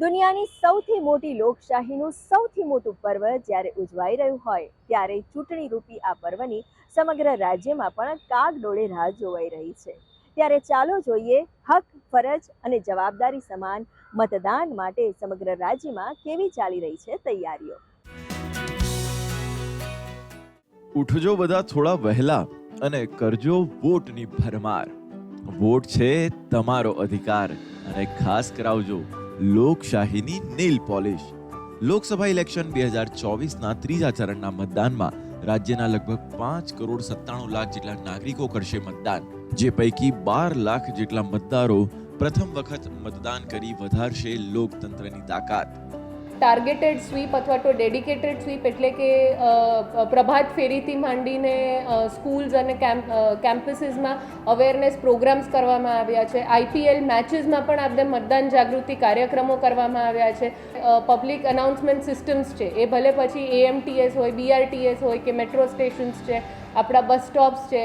દુનિયાની સૌથી મોટી લોકશાહીનું સૌથી મોટું પર્વ જ્યારે ઉજવાઈ રહ્યું હોય, ત્યારે ચૂંટણી રૂપી આ પર્વની સમગ્ર રાજ્યમાં પણ કાગડોળે રાહ જોવાઈ રહી છે. ત્યારે ચાલો જોઈએ, હક, ફરજ અને જવાબદારી સમાન મતદાન માટે સમગ્ર રાજ્યમાં કેવી ચાલી રહી છે તૈયારીઓ? ઉઠજો બધા થોડા વહેલા અને કરજો વોટની ભરમાર. વોટ છે તમારો અધિકાર અને ખાસ કરાવજો. લોકશાહીની નેલ પોલિશ. લોકસભા ઇલેક્શન બે હજાર ચોવીસના ત્રીજા ચરણના મતદાનમાં રાજ્યના લગભગ પાંચ કરોડ સત્તાણું લાખ જેટલા નાગરિકો કરશે મતદાન, જે પૈકી બાર લાખ જેટલા મતદારો પ્રથમ વખત મતદાન કરી વધારશે લોકતંત્રની તાકાત. ટાર્ગેટેડ સ્વીપ અથવા તો ડેડિકેટેડ સ્વીપ એટલે કે પ્રભાત ફેરીથી માંડીને સ્કૂલ્સ અને કેમ્પ કેમ્પસીસમાં અવેરનેસ પ્રોગ્રામ્સ કરવામાં આવ્યા છે. આઈપીએલ મેચીસમાં પણ આપણે મતદાન જાગૃતિ કાર્યક્રમો કરવામાં આવ્યા છે. પબ્લિક અનાઉન્સમેન્ટ સિસ્ટમ્સ છે. એ ભલે પછી એએમટીએસ હોય બીઆરટીએસ હોય કે મેટ્રો સ્ટેશન્સ છે, આપણા બસ સ્ટોપ્સ છે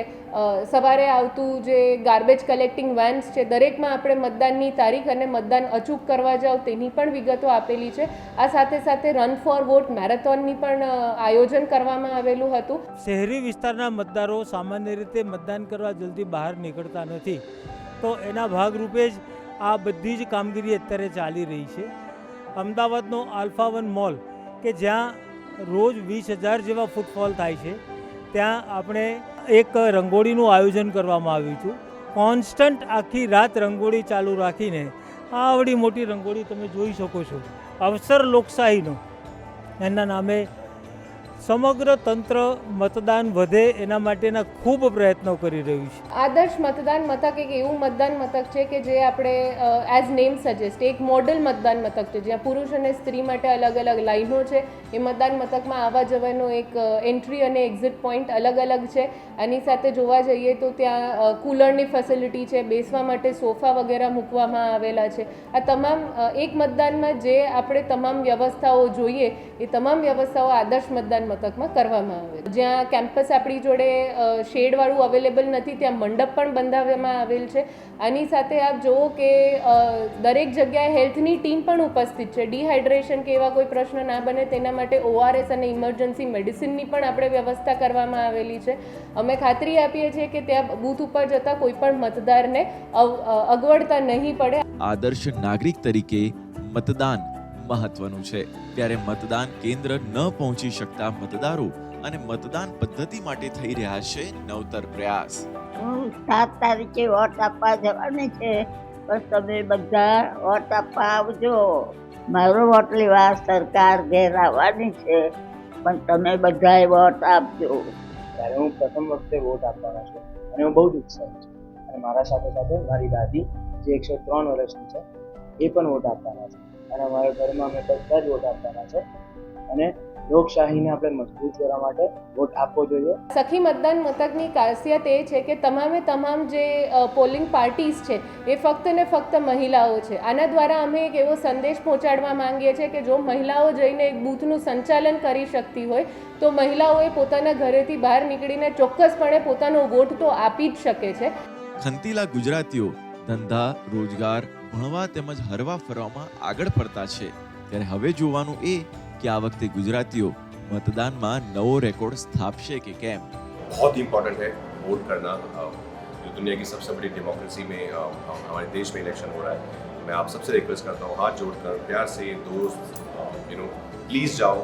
સવારે આવતું જે ગાર્બેજ કલેક્ટિંગ વેન્સ છે, દરેકમાં આપણે મતદાનની તારીખ અને મતદાન અચૂક કરવા જાવ તેની પણ વિગતો આપેલી છે. આ સાથે સાથે રન ફોર વોટ મેરેથોનની પણ આયોજન કરવામાં આવેલું હતું. શહેરી વિસ્તારના મતદારો સામાન્ય રીતે મતદાન કરવા જલ્દી બહાર નીકળતા નથી. તો એના ભાગરૂપે જ આ બધી જ કામગીરી અત્યારે ચાલી રહી છે. અમદાવાદનો આલ્ફા વન મોલ, કે જ્યાં રોજ વીસ હજાર જેવા ફૂટફોલ થાય છે, ત્યાં આપણે એક રંગોળીનું આયોજન કરવામાં આવ્યું હતું કોન્સ્ટન્ટ આખી રાત રંગોળી ચાલુ રાખીને આવડી મોટી રંગોળી તમે જોઈ શકો છો. અવસર લોકશાહીનો. એના નામે સમગ્ર તંત્ર મતદાન વધે એના માટેના ખૂબ પ્રયત્નો કરી રહ્યું છે. આદર્શ મતદાન મથક એક એવું મતદાન મથક છે કે જે આપણે એઝ નેમ સજેસ્ટ એક મોડલ મતદાન મથક છે. જ્યાં પુરુષ અને સ્ત્રી માટે અલગ અલગ લાઈનો છે. એ મતદાન મથકમાં આવવા જવાનો એક એન્ટ્રી અને એક્ઝિટ પોઈન્ટ અલગ અલગ છે. આની સાથે જોવા જઈએ તો ત્યાં કુલરની ફેસિલિટી છે. બેસવા માટે સોફા વગેરે મૂકવામાં આવેલા છે. આ તમામ એક મતદાનમાં જે આપણે તમામ વ્યવસ્થાઓ જોઈએ, એ તમામ વ્યવસ્થાઓ આદર્શ મતદાન મથકમાં કરવામાં આવે જ્યાં કેમ્પસ આપણી જોડે શેડવાળું અવેલેબલ નથી, ત્યાં મંડપ પણ બંધાવવામાં આવેલ છે. આની સાથે આપ જુઓ કે દરેક જગ્યાએ હેલ્થની ટીમ પણ ઉપસ્થિત છે. ડિહાઇડ્રેશન કે એવા કોઈ પ્રશ્ન ના બને તેના માટે ઓઆરએસ અને ઇમરજન્સી મેડિસિનની પણ આપણે વ્યવસ્થા કરવામાં આવેલી છે. અમે ખાતરી આપીએ છીએ કે ત્યાં બૂથ ઉપર જતાં કોઈ પણ મતદારને અગવડતા નહીં પડે. આદર્શ નાગરિક તરીકે મતદાન મહત્વનું છે. ત્યારે મતદાન કેન્દ્ર ન પહોંચી શકતા મતદારો અને મતદાન પદ્ધતિ માટે થઈ રહ્યા છે નવતર પ્રયાસ. હું સાત તારીખે વોટ આપવા જવાની છે. પણ તમે બધા વોટ આપવા આવજો. મારો વોટ લેવા સરકાર ઘેર આવવાની છે. પણ તમે બધાએ વોટ આપજો. ત્યારે હું પ્રથમ વખતે વોટ આપવાનો છું. અને હું બહુ જ ઉત્સાહિત છું. અને મારા સાથે સાથે મારી દાદી જે એકસો ત્રણ વર્ષની છે એ પણ વોટ આપવાના છે. અને અમારા ઘરમાં અમે બધા જ વોટ આપવાના છે. અને લોકશાહીને આપણે મજબૂત કરવા માટે વોટ આપવો જોઈએ. સખી મતદાન મથકની ખાસિયત એ છે કે તમામે તમામ જે પોલિંગ પાર્ટીઝ છે એ ફક્ત ને ફક્ત મહિલાઓ છે. આના દ્વારા અમે એક એવો સંદેશ પહોંચાડવા માંગીએ છીએ કે જો મહિલાઓ જઈને એક બૂથનું સંચાલન કરી શકતી હોય તો મહિલાઓએ પોતાના ઘરેથી બહાર નીકળીને ચોક્કસપણે પોતાનો વોટ તો આપી જ શકે છે. ખંતીલા ગુજરાતીઓ ધંધા રોજગાર ભણવા તેમજ હરવા ફરવામાં આગળ પડતા છે ત્યારે હવે જોવાનું એ કે આ વખતે ગુજરાતીઓ મતદાનમાં નવો રેકોર્ડ સ્થાપશે કે કેમ बहुत ही इम्पोर्टेंट है वोट करना अ, जो दुनिया की सबसे बड़ी डेमोक्रेसी में अ, हम- हमारे देश में इलेक्शन हो रहा है मैं आप सबसे रिक्वेस्ट करता हूँ हाथ जोड़कर प्यार से दोस्त यू नो प्लीज़ जाओ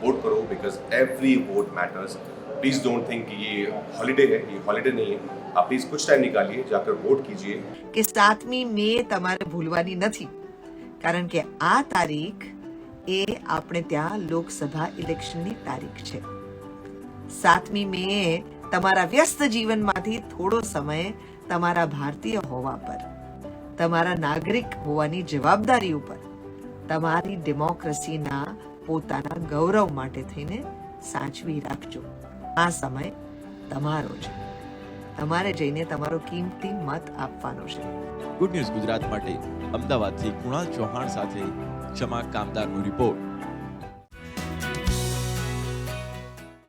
वोट करो because every vote matters please don't think कि ये हॉलीडे है ये हॉलीडे नहीं है आप प्लीज़ कुछ टाइम निकालिए जाकर वोट कीजिए કે સાતમી મે તમારે ભૂલવાની નથી કારણ કે આ તારીખ એ આપણે ત્યાં લોકસભા ઇલેક્શનની તારીખ છે સાતમી મે તમારા વ્યસ્ત જીવનમાંથી થોડો સમય તમારા ભારતીય હોવા પર તમારા નાગરિક હોવાની જવાબદારી ઉપર તમારી ડેમોક્રેસીના પોતાના ગૌરવ માટે થઈને સાચવી રાખજો આ સમય તમારો છે. તમારે જઈને તમારો કિંમતી મત આપવાનો છે. ગુડ ન્યૂઝ ગુજરાત માટે અમદાવાદથી કુણાલ ચૌહાણ સાથે ક્ષમા કામદારનો રિપોર્ટ